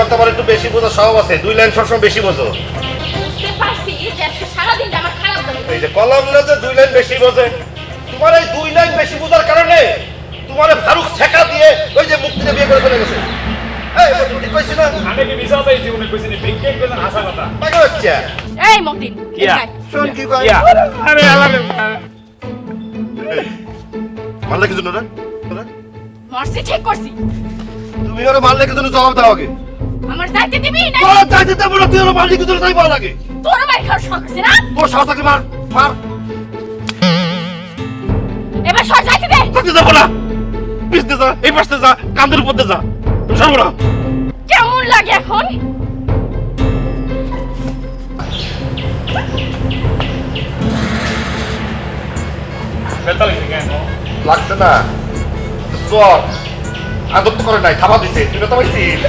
তোমার তো আমার একটু বেশি বোঝা স্বভাব আছে। দুই লাইন সবসময় বেশি বোঝো। বুঝতে পারছি যে আজকে সারাদিনটা আমার খারাপ যাবে। এই যে কলম না যে দুই লাইন বেশি বোঝে। তোমার এই দুই লাইন বেশি বোঝার কারণে তোমার ফারুক ছেকা দিয়ে ওই যে মুক্তিতে বিয়ে করে চলে গেছে। এই ও তুমি ঠিক কইছি না? আমি কি মিশা পাইছি উনি কইছেন বিজ্ঞে কইছেন হাসা কথা। পাগল হচ্ছে। এই মতিন কিয়া? এদিকে কি কয়? আরে আলাদা মারলে কি জন্য রে? রে? মরছি ঠিক করছি। তুমি ওরা মারলে কি জন্য জবাব দাও আগে? আমার যাইতে দিবি না তোর চাইতে দেবো না তুই ওরা মারলে কি তাই বলা লাগে তোর মার খাওয়ার শখ আছে না? তোর সাহস থাকলে মার মার। এবার সর যাইতে দে। থাকতে যাব না। পিছতে যা এই পাশতে যা কান্দের উপর যা। সরবো না। কেমন লাগে এখন? লাগছে না। জ্বর আদর তো করে নাই খাবার দিছে। তুই তো পাইছিস